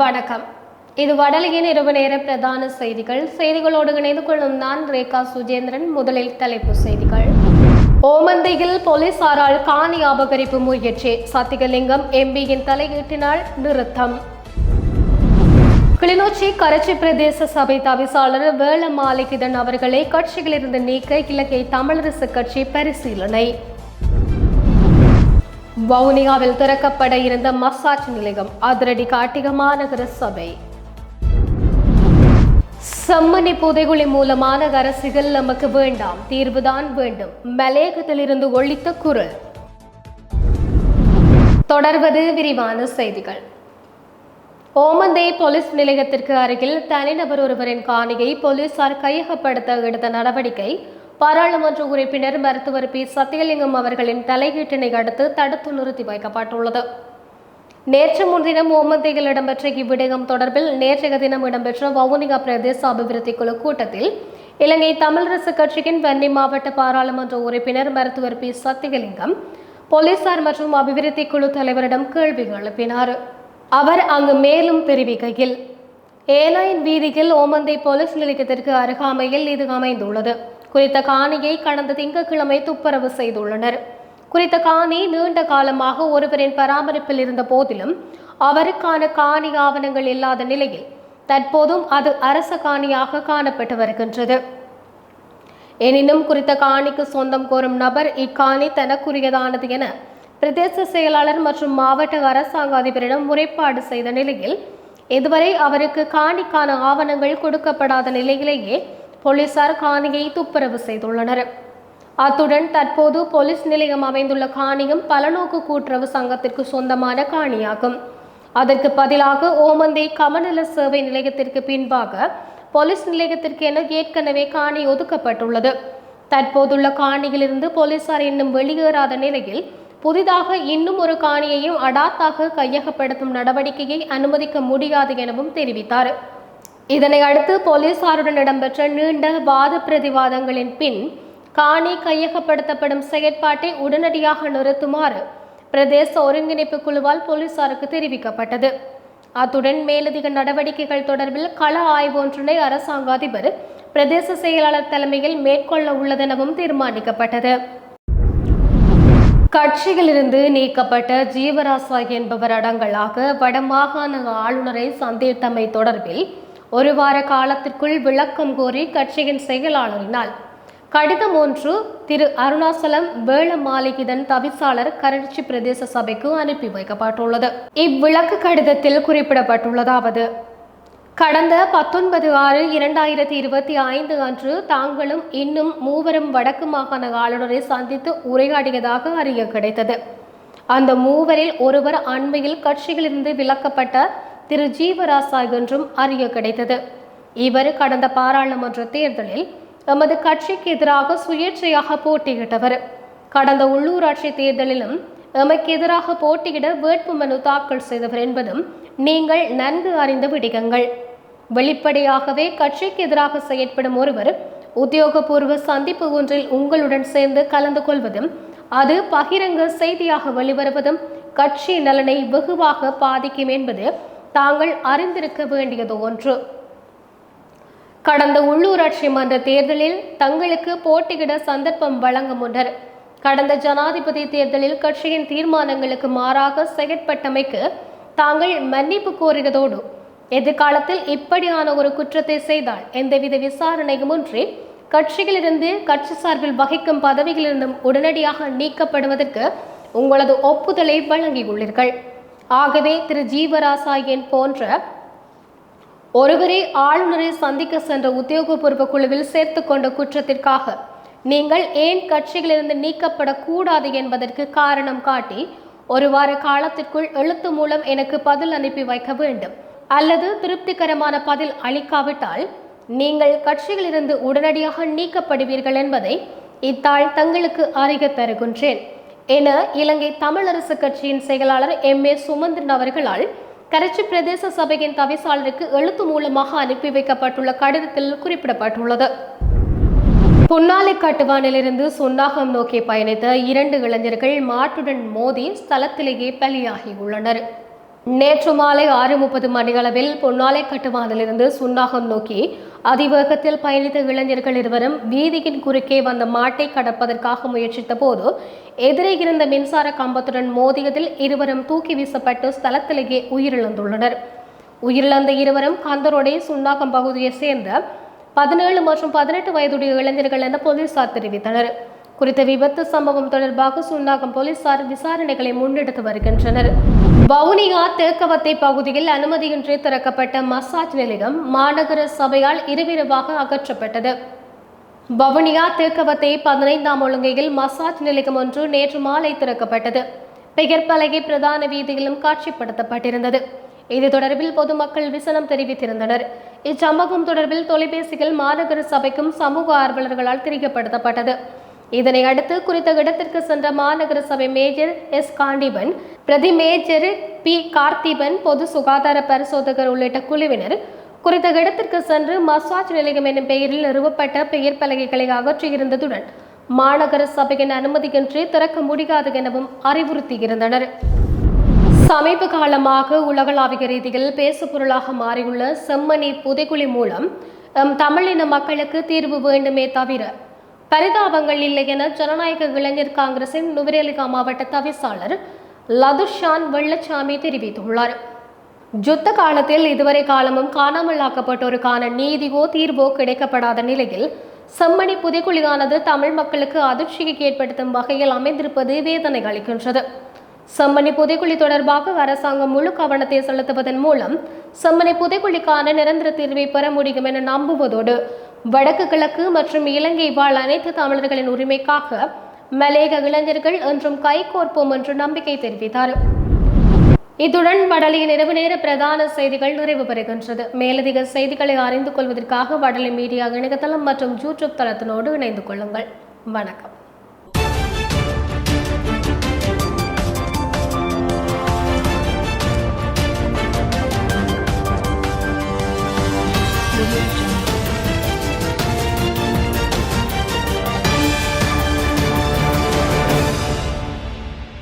வணக்கம். இது வடலியின் இரவு நேர பிரதான செய்திகள். செய்திகளோடு இணைந்து கொள்ளும் நான் ரேகா சுஜேந்திரன். முதலில் தலைப்பு செய்திகள். ஓமந்தையில் போலீசாரால் காணி அபகரிப்பு முயற்சி. சத்திகலிங்கம் எம்பியின் தலையீட்டினால் நிறுத்தம். கிளிநொச்சி கரச்சி பிரதேச சபை தவிசாளர் வேளமாலிகிதன் அவர்களை கட்சியிலிருந்து நீக்க இலங்கை தமிழரசு கட்சி பரிசீலனை. வவுனியாவில் திறக்கப்பட இருந்த மசாஜ் நிலையம் அதிரடி காட்டிக மாநகர சபை. செம்மணி புதைகுழி மூலமான அரசுகள் நமக்கு வேண்டாம் தீர்வுதான் வேண்டும். மலேகத்திலிருந்து ஒழித்த குரல். தொடர்வது விரிவான செய்திகள். ஓமந்தே போலீஸ் நிலையத்திற்கு அருகில் தனிநபர் ஒருவரின் காணியை போலீசார் கையகப்படுத்த எடுத்த நடவடிக்கை பாராளுமன்ற உறுப்பினர் மருத்துவர் பி. சத்தியலிங்கம் அவர்களின் தலையீட்டினை அடுத்து தடுத்து நிறுத்தி வைக்கப்பட்டுள்ளது. நேற்று முன்தினம் ஓமந்தையில் இடம்பெற்ற இவ்விடயம் தொடர்பில் நேற்றைய தினம் இடம்பெற்ற வவுனியா பிரதேச அபிவிருத்தி குழு கூட்டத்தில் இலங்கை தமிழரசு கட்சியின் வன்னி மாவட்ட பாராளுமன்ற உறுப்பினர் மருத்துவர் பி. சத்தியலிங்கம் போலீசார் மற்றும் அபிவிருத்தி குழு தலைவரிடம் கேள்வி எழுப்பினார். அவர் அங்கு மேலும் தெரிவிக்கையில் ஏனாயின் வீதியில் ஓமந்தை போலீஸ் நிலையத்திற்கு அருகாமையில் இது அமைந்துள்ளது. குறித்த காணியை கடந்த திங்கட்கிழமை துப்புரவு செய்துள்ளனர். குறித்த காணி நீண்ட காலமாக ஒருவரின் பராமரிப்பில் இருந்த போதிலும் அவருக்கான காணி ஆவணங்கள் இல்லாத நிலையில் தற்போதும் அது அரச காணியாக காணப்பட்டு வருகின்றது. எனினும் குறித்த காணிக்கு சொந்தம் கோரும் நபர் இக்காணி தனக்குரியதானது என பிரதேச செயலாளர் மற்றும் மாவட்ட அரசாங்க அதிபரிடம் முறைப்பாடு செய்த நிலையில் இதுவரை அவருக்கு காணிக்கான ஆவணங்கள் கொடுக்கப்படாத நிலையிலேயே போலீசார் காணியை துப்புரவு செய்துள்ளனர். அத்துடன் தற்போது போலீஸ் நிலையம் அமைந்துள்ள காணியும் பலநோக்கு கூட்டுறவு சங்கத்திற்கு சொந்தமான காணியாகும். அதற்கு பதிலாக ஓமந்தை கமநல சேவை நிலையத்திற்கு பின்பாக போலீஸ் நிலையத்திற்கு என ஏற்கனவே காணி ஒதுக்கப்பட்டுள்ளது. தற்போதுள்ள காணியிலிருந்து போலீசார் இன்னும் வெளியேறாத நிலையில் புதிதாக இன்னும் ஒரு காணியையும் அடாத்தாக கையகப்படுத்தும் நடவடிக்கையை அனுமதிக்க முடியாது எனவும் தெரிவித்தார். இதனை அடுத்து போலீசாருடன் இடம்பெற்ற நீண்ட வாத பிரதிவாதங்களின் பின் காணி கையகப்படுத்தப்படும் செயற்பாட்டை உடனடியாக நிறுத்துமாறு பிரதேச ஒருங்கிணைப்பு குழுவால் போலீசாருக்கு தெரிவிக்கப்பட்டது. அத்துடன் மேலதிக நடவடிக்கைகள் தொடர்பில் கள ஆய்வு ஒன்றினை அரசாங்க அதிபர் பிரதேச செயலாளர் தலைமையில் மேற்கொள்ள உள்ளதெனவும் தீர்மானிக்கப்பட்டது. கட்சியிலிருந்து நீக்கப்பட்ட ஜீவராசா என்பவர் அடங்கலாக வடமாகாண ஆளுநரை சந்தித்தமை தொடர்பில் ஒரு வார காலத்திற்குள் விளக்கம் கோரி கட்சியின் செயலாளரினால். கடிதம் ஒன்று திரு அருணாசலம் வேளமாலிகிதன் தவிசாளர் கரட்சி பிரதேச சபைக்கு அனுப்பி வைக்கப்பட்டுள்ளது. இவ்விளக்கு கடிதத்தில் குறிப்பிடப்பட்டுள்ளதாவது. கடந்த பத்தொன்பது ஆறு இரண்டாயிரத்தி இருபத்தி ஐந்து அன்று தாங்களும் இன்னும் மூவரும் வடக்கு மாகாண ஆளுநரை சந்தித்து உரையாடியதாக அறிய கிடைத்தது. அந்த மூவரில் ஒருவர் அண்மையில் கட்சியிலிருந்து விலக்கப்பட்ட திரு ஜீவராசா என்றும் அறிய கிடைத்தது. இவர் கடந்த பாராளுமன்ற தேர்தலில் எமது கட்சிக்கு எதிராக சுயேட்சையாக போட்டியிட்டவர். கடந்த உள்ளூராட்சி தேர்தலிலும் எமக்கு எதிராக போட்டியிட வேட்புமனு தாக்கல் செய்தவர் என்பதும் நீங்கள் நன்கு அறிந்த விடயங்கள் வெளிப்படையாகவே கட்சிக்கு எதிராக செயற்படும் ஒருவர் உத்தியோகபூர்வ சந்திப்பு ஒன்றில் உங்களுடன் சேர்ந்து கலந்து கொள்வதும் அது பகிரங்க செய்தியாக வெளிவருவதும் கட்சி நலனை வெகுவாக பாதிக்கும் என்பது தாங்கள் அறிந்திருக்க வேண்டியது ஒன்று. கடந்த உள்ளூராட்சி மன்ற தேர்தலில் தங்களுக்கு போட்டியிட சந்தர்ப்பம் வழங்க முன்னர் கடந்த ஜனாதிபதி தேர்தலில் கட்சியின் தீர்மானங்களுக்கு மாறாக செயற்பட்டமைக்கு தாங்கள் மன்னிப்பு கோரினதோடு எதிர்காலத்தில் இப்படியான ஒரு குற்றத்தை செய்தால் எந்தவித விசாரணையுமின்றி கட்சியிலிருந்து கட்சி சார்பில் வகிக்கும் பதவிகளிலிருந்தும் உடனடியாக நீக்கப்படுவதற்கு உங்களது ஒப்புதலை வழங்கியுள்ளீர்கள். ஆகவே திரு ஜீவராசாயன் போன்ற ஒருவரே ஆளுநரை சந்திக்க சென்ற உத்தியோகபூர்வ குழுவில் சேர்த்து கொண்ட குற்றத்திற்காக நீங்கள் ஏன் கட்சிகளிலிருந்து நீக்கப்படக்கூடாது என்பதற்கு காரணம் காட்டி ஒரு வார காலத்திற்குள் எழுத்து மூலம் எனக்கு பதில் அனுப்பி வைக்க வேண்டும் அல்லது திருப்திகரமான பதில் அளிக்காவிட்டால் நீங்கள் கட்சிகளிலிருந்து உடனடியாக நீக்கப்படுவீர்கள் என்பதை இத்தாள் தங்களுக்கு அறிக தருகின்றேன். என இலங்கை தமிழரசு கட்சியின் செயலாளர் எம். ஏ. சுமந்திரன் அவர்களால் கரைச்சி பிரதேச சபையின் தவிசாளருக்கு எழுத்து மூலமாக அனுப்பி வைக்கப்பட்டுள்ள கடிதத்தில் குறிப்பிடப்பட்டுள்ளது. புன்னாலை காட்டுவானிலிருந்து சுன்னாகம் நோக்கி பயணித்த இரண்டு இளைஞர்கள் மாட்டுடன் மோதி ஸ்தலத்திலேயே பலியாகியுள்ளனர். நேற்று மாலை ஆறு முப்பது மணியளவில் பொன்னாலை கட்டுமானிலிருந்து சுன்னாகம் நோக்கி அதிவேகத்தில் பயணித்த இளைஞர்கள் இருவரும் வீதியின் குறுக்கே வந்த மாட்டை கடப்பதற்காக முயற்சித்த போது எதிரே இருந்த மின்சார கம்பத்துடன் மோதியதில் இருவரும் தூக்கி வீசப்பட்டு ஸ்தலத்திலேயே உயிரிழந்துள்ளனர். உயிரிழந்த இருவரும் கந்தரோடே சுன்னாகம் பகுதியை சேர்ந்த பதினேழு மற்றும் பதினெட்டு வயதுடைய இளைஞர்கள் என போலீசார் தெரிவித்தனர். குறித்த விபத்து சம்பவம் தொடர்பாக சுன்னாகம் போலீசார் விசாரணைகளை முன்னெடுத்து வருகின்றனர். வவுனியா தேக்கவத்தை பகுதியில் அனுமதியின்றி திறக்கப்பட்ட மசாஜ் நிலையம் மாநகர சபையால் இருவிரவாக அகற்றப்பட்டது. வவுனியா தேக்கவத்தை பதினைந்தாம் ஒழுங்கையில் மசாஜ் நிலையம் ஒன்று நேற்று மாலை திறக்கப்பட்டது. பெயர் பலகை பிரதான வீதியிலும் காட்சிப்படுத்தப்பட்டிருந்தது. இது தொடர்பில் பொதுமக்கள் விசனம் தெரிவித்திருந்தனர். இச்சம்பவம் தொடர்பில் தொலைபேசிகள் மாநகர சபைக்கும் சமூக ஆர்வலர்களால் தெரியப்படுத்தப்பட்டது இதனை அடுத்து குறித்த இடத்திற்கு சென்ற மாநகர சபை மேஜர் எஸ் காண்டிபன் பிரதி மேஜர் பி கார்த்திபன் பொது சுகாதார பரிசோதகர் உள்ளிட்ட குழுவினர் குறித்த இடத்திற்கு சென்று மசாஜ் நிலையம் எனும் பெயரில் நிறுவப்பட்ட பெயர் பலகைகளை அகற்றியிருந்ததுடன் மாநகர சபையின் அனுமதியின்றி திறக்க முடியாது எனவும் அறிவுறுத்தியிருந்தனர். சமீப காலமாக உலகளாவிய ரீதியில் பேசுபொருளாக மாறியுள்ள செம்மணி புதைக்குழி மூலம் தமிழின மக்களுக்கு தீர்வு வேண்டுமே தவிர பரிதாபங்கள் இல்லை என ஜனநாயக இளைஞர் காங்கிரசின் நுவரேலிகா மாவட்ட தவிசாளர் லதுஷான் வெள்ளச்சாமி தெரிவித்துள்ளார். யுத்த காலத்தில் இதுவரை காலமும் காணாமலாக்கப்பட்டோருக்கான நீதியோ தீர்வோ கிடைக்கப்படாத நிலையில் செம்மணி புதைக்குழியானது தமிழ் மக்களுக்கு அதிர்ச்சியை ஏற்படுத்தும் வகையில் அமைந்திருப்பது வேதனை அளிக்கின்றது. செம்மணி புதைக்குழி தொடர்பாக அரசாங்கம் முழு கவனத்தை செலுத்துவதன் மூலம் செம்மணி புதைக்குழிக்கான நிரந்தர தீர்வை பெற முடியும் என நம்புவதோடு வடக்கு கிழக்கு மற்றும் இலங்கை வாழ் அனைத்து தமிழர்களின் உரிமைக்காக மலேக இளைஞர்கள் என்றும் கைகோர்ப்போம் என்று நம்பிக்கை தெரிவித்தார். இத்துடன் வடலியின் இரவு நேர பிரதான செய்திகள் நிறைவு பெறுகின்றது. மேலதிக செய்திகளை அறிந்து கொள்வதற்காக வடலி மீடியா இணையதளம் மற்றும் யூடியூப் தளத்தினோடு இணைந்து கொள்ளுங்கள். வணக்கம்.